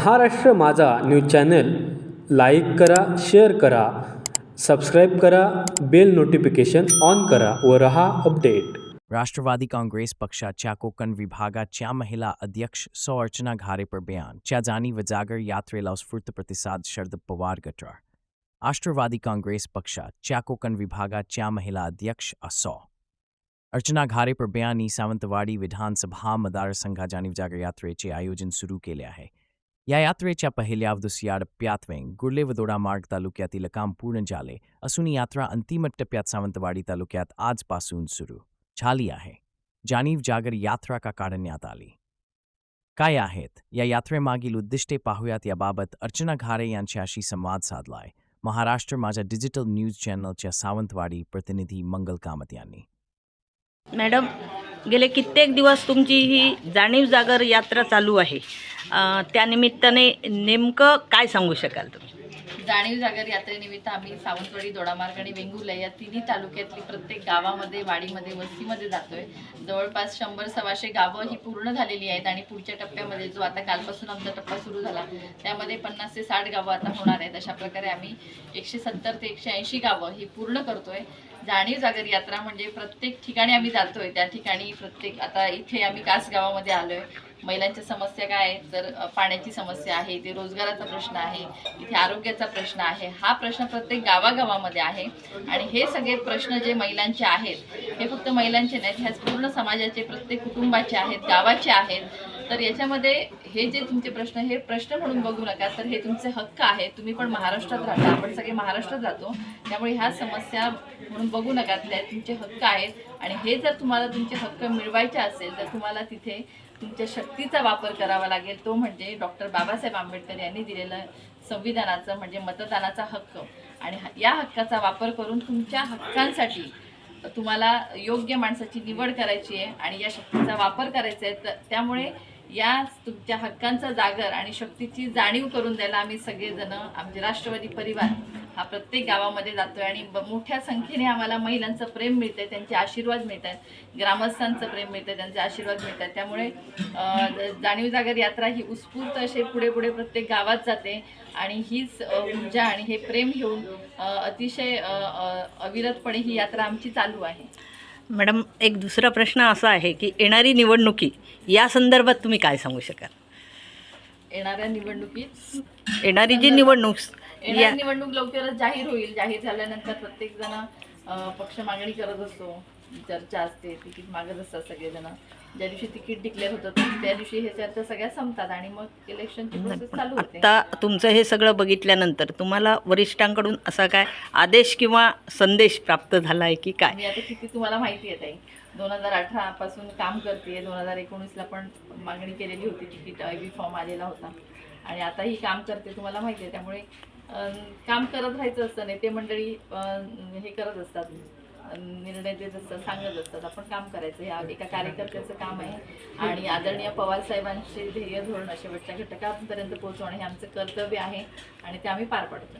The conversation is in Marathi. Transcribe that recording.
Maharashtra Majha news channel like करा, शेअर करा, सबस्क्राईब करा, बेल नोटिफिकेशन ऑन करा व रहा अपडेट. राष्ट्रवादी काँग्रेस पक्षाच्या कोकण विभागाच्या महिला अध्यक्ष सौ अर्चना घारे पर बयान, च्या जाणी व जागर यात्रेला उत्स्फूर्त प्रतिसाद शरद पवार गटार. राष्ट्रवादी काँग्रेस पक्षाच्या कोकण विभागाच्या महिला अध्यक्ष असो. अर्चना घारे पर बयानी सावंतवाडी विधानसभा मतदारसंघा जाणीव जागर यात्रेचे आयोजन सुरू केले आहे. या यात्रेच्या पहिल्या अवधुसियाड दुसऱ्या गुर्लेवदोडा गुर्ले तालुक्यातील काम पूर्ण झाले असून यात्रा अंतिम टप्प्यात सावंतवाडी तालुक्यात आजपासून सुरू झाली आहे. जाणीव जागर यात्रा का काढण्यात आली? काय आहेत? या यात्रेमागील उद्दिष्टे पाहूयात. याबाबत अर्चना घारे यांच्याशी संवाद साधलाय. महाराष्ट्र माझ्या डिजिटल न्यूज चॅनलच्या सावंतवाडी प्रतिनिधी मंगल कामत यांनी. मॅडम गेले कित्येक दिवस तुमची ही जाणीव जागर यात्रा चालू आहे. त्यानिमित्ताने नेमकं काय सांगू शकाल तुम्ही? जाणीव जागर यात्रेनिमित्त आम्ही सावंतवाडी दोडामार्ग आणि वेंगुर्ला या तिन्ही तालुक्यातली प्रत्येक गावामध्ये वाडीमध्ये वस्तीमध्ये जातोय. जवळपास शंभर सव्वाशे गावं ही पूर्ण झालेली आहेत आणि पुढच्या टप्प्यामध्ये जो आता कालपासून आमचा टप्पा सुरू झाला त्यामध्ये पन्नास ते साठ गावं आता होणार आहेत. अशा प्रकारे आम्ही एकशे सत्तर ते एकशे ऐंशी गावं ही पूर्ण करतोय. जाणीव जागर यात्रा म्हणजे प्रत्येक ठिकाणी आम्ही जातोय. त्या ठिकाणी प्रत्येक आता इथे आम्ही कासगावामध्ये आलो आलोय. महिलांच्या समस्या काय आहेत? तर पाण्याची समस्या आहे इथे रोजगाराचा प्रश्न आहे इथे आरोग्याचा प्रश्न आहे. हा प्रश्न प्रत्येक गावागावामध्ये आहे. आणि हे सगळे प्रश्न जे महिलांचे आहेत हे फक्त महिलांचे नाहीत ह्याच पूर्ण समाजाचे प्रत्येक कुटुंबाचे आहेत गावाचे आहेत. तर याच्यामध्ये हे जे तुमचे प्रश्न हे प्रश्न म्हणून बघू नका. तर हे तुमचे हक्क आहेत तुम्ही पण महाराष्ट्रात राहता. आपण सगळे महाराष्ट्रात राहतो त्यामुळे ह्या समस्या म्हणून बघू नका त्या तुमचे हक्क आहेत. आणि हे जर तुम्हाला तुमचे हक्क मिळवायचे असेल तर तुम्हाला तिथे तुमच्या शक्तीचा वापर करावा लागेल. तो म्हणजे डॉक्टर बाबासाहेब आंबेडकर यांनी दिलेलं संविधानाचं म्हणजे मतदानाचा हक्क. आणि या हक्काचा वापर करून तुमच्या हक्कांसाठी तुम्हाला योग्य माणसाची निवड करायची आहे. आणि या शक्तीचा वापर करायचा आहे. तर त्यामुळे या तुमच्या हक्कांचा जागर आणि शक्तीची जाणीव करून द्यायला आम्ही सगळेजण आमचे राष्ट्रवादी परिवार हा प्रत्येक गावामध्ये जातोय आणि मोठ्या संख्येने आम्हाला महिलांचं प्रेम मिळतंय त्यांचे आशीर्वाद मिळत आहेत ग्रामस्थांचं प्रेम मिळतंय त्यांचे आशीर्वाद मिळत आहेत त्यामुळे जाणीव जागर यात्रा ही उत्स्फूर्त असे पुढे पुढे प्रत्येक गावात जाते आणि हीच ऊर्जा आणि हे प्रेम घेऊन अतिशय अविरतपणे ही यात्रा आमची चालू आहे. मॅडम एक दुसरा प्रश्न असा आहे की येणारी निवडणुकी या संदर्भात तुम्ही काय सांगू शकाल? येणाऱ्या निवडणुकीत येणारी जी निवडणूक निवडणूक लवकरच जाहीर होईल. जाहीर झाल्यानंतर प्रत्येक जण पक्ष मागणी करत असतो. चर्चा असते तिकीट मागत असतात सगळेजण. ज्या दिवशी तिकीट डिक्लेअर होतं त्या दिवशी हे चर्चा सगळ्या संपतात आणि मग इलेक्शनची प्रोसेस चालू होते. आत्ता तुमचं हे सगळं बघितल्यानंतर तुम्हाला वरिष्ठांकडून असा काय आदेश किंवा संदेश प्राप्त झाला आहे की काय? मी आता किती तुम्हाला माहिती आहे ताई. दोन हजार अठरा पासून काम करते. दोन हजार एकोणीसला पण मागणी केलेली होती तिकीट आय बी फॉर्म आलेला होता. आणि आताही काम करते तुम्हाला माहिती आहे. त्यामुळे काम करत राहायचं असतं नेते मंडळी हे करत असतात. निर्णय देत असतात सांगत असतात आपण काम करायचं हे एका कार्यकर्त्याचं काम आहे. आणि आदरणीय पवार साहेबांचे ध्येय धोरण शेवटच्या घटकापर्यंत पोहोचवणं हे आमचं कर्तव्य आहे आणि ते आम्ही पार पाडतो.